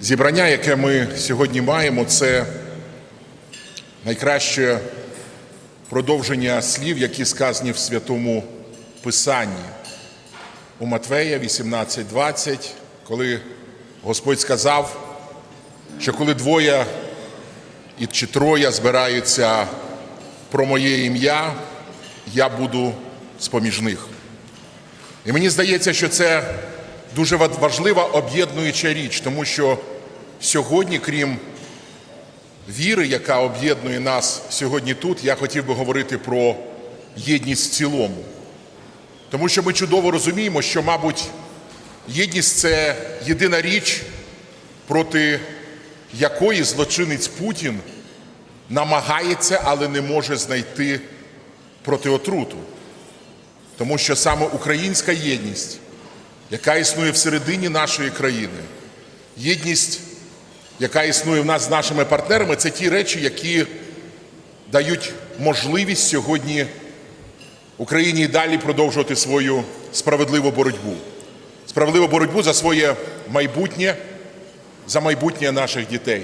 Зібрання, яке ми сьогодні маємо, це найкраще продовження слів, які сказані в Святому Писанні. У Матвея 18.20, коли Господь сказав, що коли двоє і чи троє збираються про моє ім'я, я буду з-поміж них. І мені здається, що це дуже важлива об'єднуюча річ, тому що сьогодні, крім віри, яка об'єднує нас сьогодні тут, я хотів би говорити про єдність в цілому. Тому що ми чудово розуміємо, що, мабуть, єдність це єдина річ, проти якої злочинець Путін намагається, але не може знайти протиотруту. Тому що саме українська єдність, яка існує всередині нашої країни, єдність, яка існує в нас з нашими партнерами, це ті речі, які дають можливість сьогодні Україні і далі продовжувати свою справедливу боротьбу. Справедливу боротьбу за своє майбутнє, за майбутнє наших дітей.